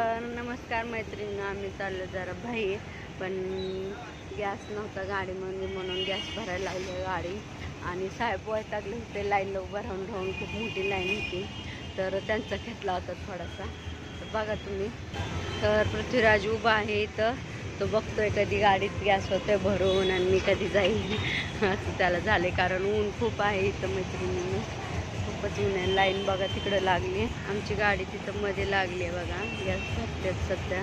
तर नमस्कार मैत्रिणी आम्ही चाललो जरा भाई पण गॅस नव्हता गाडीमध्ये म्हणून गॅस भरायला लागली गाडी. आणि साहेब वैतागले होते लाईन उभं राहून राहून खूप मोठी लाईन होती. तर त्यांचा घेतला होता थोडासा. तर बघा तुम्ही. तर पृथ्वीराज उभा आहे इथं. तो बघतोय कधी गाडीत गॅस होतोय भरून आणि मी कधी जाईल असं त्याला झाले कारण ऊन खूप आहे इथं मैत्रिणींना. खूपच आहे लाईन बघा तिकडं लागली. आमची गाडी तिथं मध्ये लागली आहे बघा. गॅस भरतेच सध्या.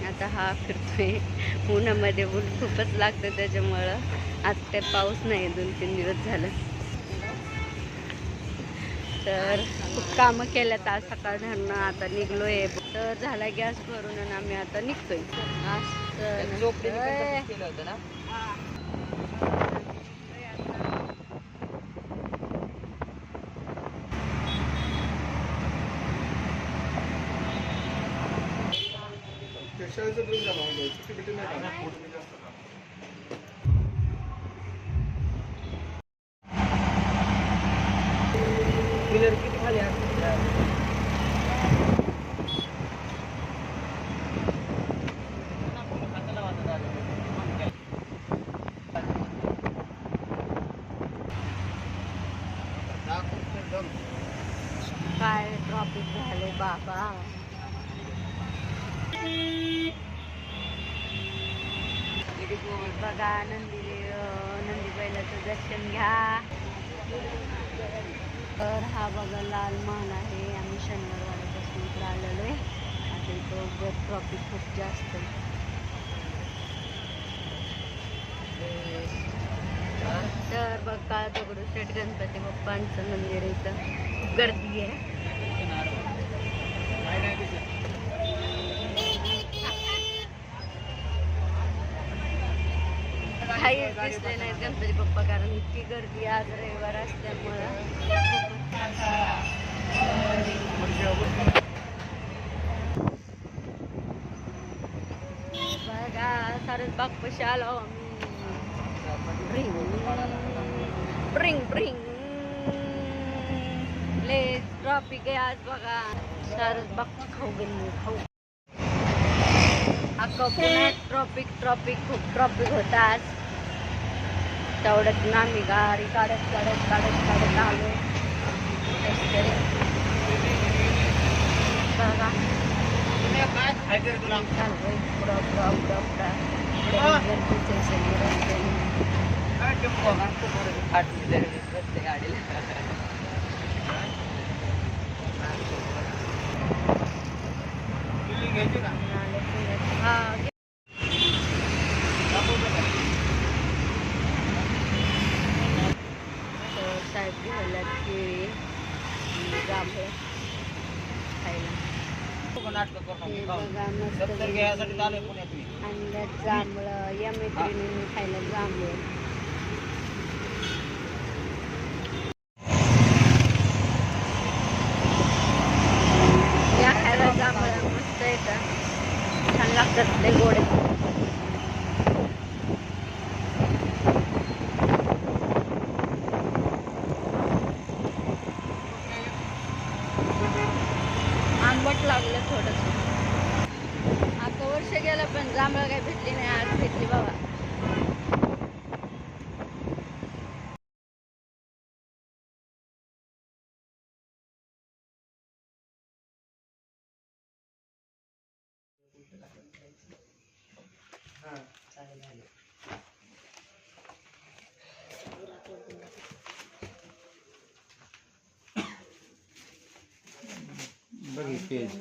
आता हा फिरतोय. उन्हामध्ये ऊन खूपच लागतं त्याच्यामुळं. आज काय पाऊस नाही दोन तीन दिवस झालं. तर खूप कामं केल्यात आज सकाळ धरणं आता निघलोय. तर झाला गॅस भरून आणि आम्ही आता निघतोय. असं नसतंय. सुट्टी बिट्टी नाही का? पिलर किती खाली काय ट्रॉफिक झाले बाबा? बघा नंदी नंदी बैलाचं दर्शन घ्या. तर हा बघा लाल महाल आहे. आम्ही शनिवारवाड्यापासून इकडे आलेलो आहे. आता इथं ट्रॉफिक खूप जास्त तर बघा दगडूशेठ गणपती बाप्पांचं मंदिर इथं. खूप गर्दी आहे. काही दिसले नाहीत गणपती बाप्पा कारण इतकी गर्दी आज रविवार असल्यामुळं. बघा सारस बाप्पाशी आलो आम्ही. Bring bring bring. ले ट्रॉफिक आहे आज बघा. सारस बाप्पा खाऊ गेली खाऊ. अख्खं पुण्यात ट्रॉफिक ट्रॉफिक खूप ट्रॉफिक होता आज. तेवढ्यात ना आम्ही गाडी काढत काढत काढत काढत आलो. रस्त्याने. बघा काय खायचं तुला चाललोय पुढं पुढं पुढं पुढं पुढे गर्दीचं आहे सगळं रस्त्याने. काय टेम्पो आठ सीटर प्रत्येक गाडीला घ्यायची का आले पुण्यात. हा तर साहेब घ्यायला केळी आणि जांभळं खायला नाटक करू हे बघा मस्त घ्यायसाठी आलोय पुण्यात मी. आणल्यात जांभळं या मैत्रिणींनी खायला जांभळं. या खायला जांभळं मस्त येतं छान लागतात ते गोडे. आंबट लागलं थोडंसं. वर्ष गेलं पण जांभळं काही भेटली नाही आज भेटली बाबा. बघ पेज.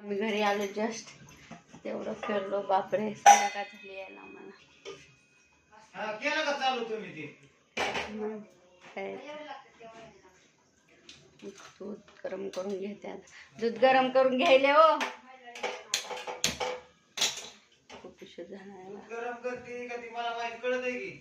आम्ही घरी आलो जस्ट तेवढं फिरलो. बापरे संध्याकाळ झाली यायला काय दूध गरम करून घेते दूध गरम करून घ्यायले हो. खूप उशीर झाला. गरम करते का ती मला माहीत कळत आहे की